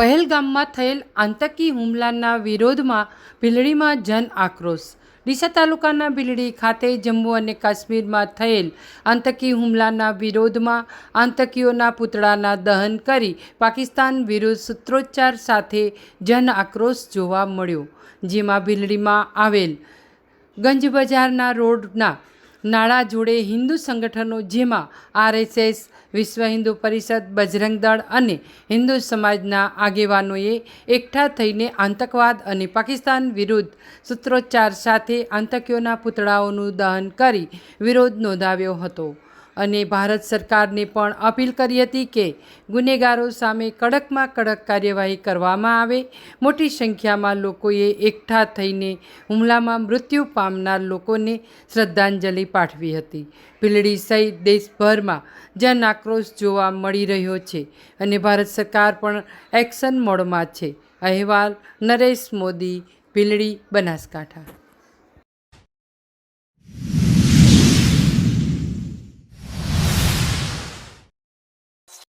પહેલગામમાં થયેલ આતંકી હુમલાના વિરોધમાં ભીલડીમાં જન આક્રોશ. ડીસા તાલુકાના ભીલડી ખાતે જમ્મુ અને કાશ્મીરમાં થયેલ આતંકી હુમલાના વિરોધમાં આતંકીઓના પૂતળાના દહન કરી પાકિસ્તાન વિરુદ્ધ સૂત્રોચ્ચાર સાથે જન આક્રોશ જોવા મળ્યો, જેમાં ભીલડીમાં આવેલ ગંજ બજારના રોડના નાળા જોડે હિન્દુ સંગઠનો જેમાં આરએસએસ, વિશ્વ હિન્દુ પરિષદ, બજરંગ દળ અને હિન્દુ સમાજના આગેવાનોએ એકઠા થઈને આતંકવાદ અને પાકિસ્તાન વિરુદ્ધ સૂત્રોચ્ચાર સાથે આતંકીઓના પૂતળાઓનું દહન કરી વિરોધ નોંધાવ્યો હતો. અને ભારત સરકારને પણ અપીલ કરી હતી કે ગુનેગારો સામે કડકમાં કડક કાર્યવાહી કરવામાં આવે. મોટી સંખ્યામાં લોકોએ એકઠા થઈને હુમલામાં મૃત્યુ પામનાર લોકોને શ્રદ્ધાંજલિ પાઠવી હતી. ભીલડી સહિત દેશભરમાં જન આક્રોશ જોવા મળી રહ્યો છે અને ભારત સરકાર પણ એક્શન મોડમાં છે. અહેવાલ નરેશ મોદી, ભીલડી, બનાસકાંઠા.